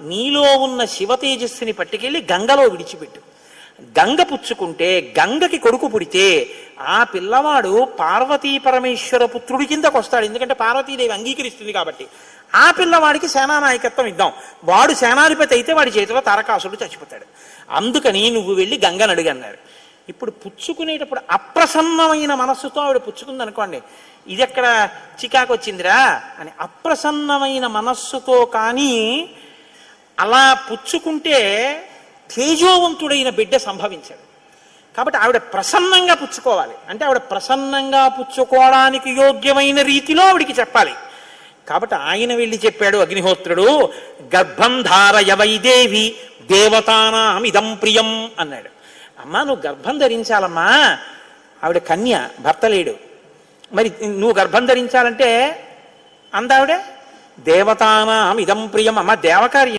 నీలో ఉన్న శివతేజస్సుని పట్టుకెళ్ళి గంగలో విడిచిపెట్టు. గంగ పుచ్చుకుంటే గంగకి కొడుకు పుడితే ఆ పిల్లవాడు పార్వతీ పరమేశ్వర పుత్రుడి కిందకు వస్తాడు ఎందుకంటే పార్వతీదేవి అంగీకరిస్తుంది కాబట్టి. ఆ పిల్లవాడికి సేనానాయకత్వం ఇద్దాం. వాడు సేనాధిపతి అయితే వాడి చేతిలో తారకాసుడు చచ్చిపోతాడు. అందుకని నువ్వు వెళ్ళి గంగను అడుగు ఇప్పుడు పుచ్చుకునేటప్పుడు అప్రసన్నమైన మనస్సుతో ఆవిడ పుచ్చుకుంది అనుకోండి ఇది ఎక్కడ చికాకు వచ్చిందిరా అని అప్రసన్నమైన మనస్సుతో కానీ అలా పుచ్చుకుంటే తేజోవంతుడైన బిడ్డ సంభవించాడు. కాబట్టి ఆవిడ ప్రసన్నంగా పుచ్చుకోవాలి. అంటే ఆవిడ ప్రసన్నంగా పుచ్చుకోవడానికి యోగ్యమైన రీతిలో ఆవిడికి చెప్పాలి. కాబట్టి ఆయన వెళ్ళి చెప్పాడు అగ్నిహోత్రుడు గర్భం ధారయ దేవతానాం ఇదం ప్రియం అన్నాడు. అమ్మా నువ్వు గర్భం ధరించాలమ్మా. ఆవిడ కన్య భర్త లేడు. మరి నువ్వు గర్భం ధరించాలంటే అందావిడే దేవతానాం ఇదం ప్రియం అమ్మ దేవకార్యం